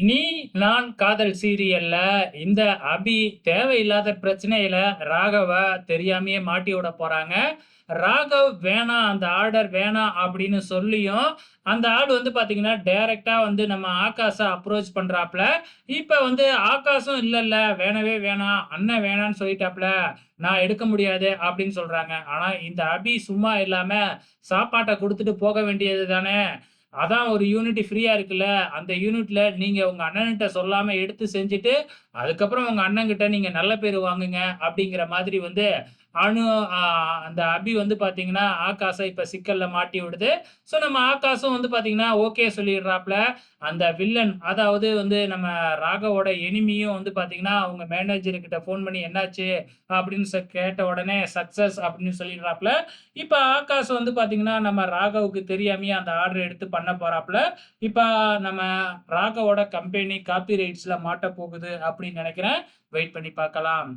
நீ நான் காதல் சீரியல்ல இந்த அபி தேவையில்லாத பிரச்சனையில ராகவ தெரியாமையே மாட்டி விட போறாங்க. ராகவ் வேணாம் அந்த ஆர்டர் வேணாம் அப்படின்னு சொல்லியும், அந்த ஆள் வந்து பார்த்தீங்கன்னா, டைரக்ட்டா வந்து நம்ம ஆகாஷை அப்ரோச் பண்றாப்ல. இப்ப வந்து ஆகாஷும் இல்ல இல்ல வேணவே வேணாம். அண்ணன் வேணான்னு சொல்லிட்டாப்ல. நான் எடுக்க முடியாது அப்படின்னு சொல்றாங்க. ஆனா இந்த அபி சும்மா இல்லாம சாப்பாட்டை கொடுத்துட்டு போக வேண்டியது தானே! அதான் ஒரு யூனிட் ஃப்ரீயா இருக்குல்ல. அந்த யூனிட்ல நீங்க உங்க அண்ணன்கிட்ட சொல்லாம எடுத்து செஞ்சுட்டு, அதுக்கப்புறம் உங்க அண்ணன் கிட்ட நீங்க நல்ல பேரு வாங்குங்க அப்படிங்கிற மாதிரி வந்து அனு அந்த அபி வந்து பார்த்தீங்கன்னா, ஆகாசை இப்போ சிக்கலில் மாட்டி விடுது. ஸோ நம்ம ஆகாஷும் வந்து பார்த்தீங்கன்னா, ஓகே சொல்லிடுறாப்ல. அந்த வில்லன் அதாவது வந்து நம்ம ராகவோட எனிமியும் வந்து பார்த்தீங்கன்னா, அவங்க மேனேஜர்கிட்ட ஃபோன் பண்ணி என்னாச்சு? அப்படின்னு கேட்ட உடனே சக்ஸஸ் அப்படின்னு சொல்லிடுறாப்ல. இப்போ ஆகாஷ் வந்து பார்த்தீங்கன்னா, நம்ம ராகவுக்கு தெரியாமையே அந்த ஆர்டர் எடுத்து பண்ண போகிறாப்புல இப்போ நம்ம ராகவோட கம்பெனி காப்பி ரைட்ஸில் மாட்ட போகுது அப்படின்னு நினைக்கிறேன் வெயிட் பண்ணி பார்க்கலாம்.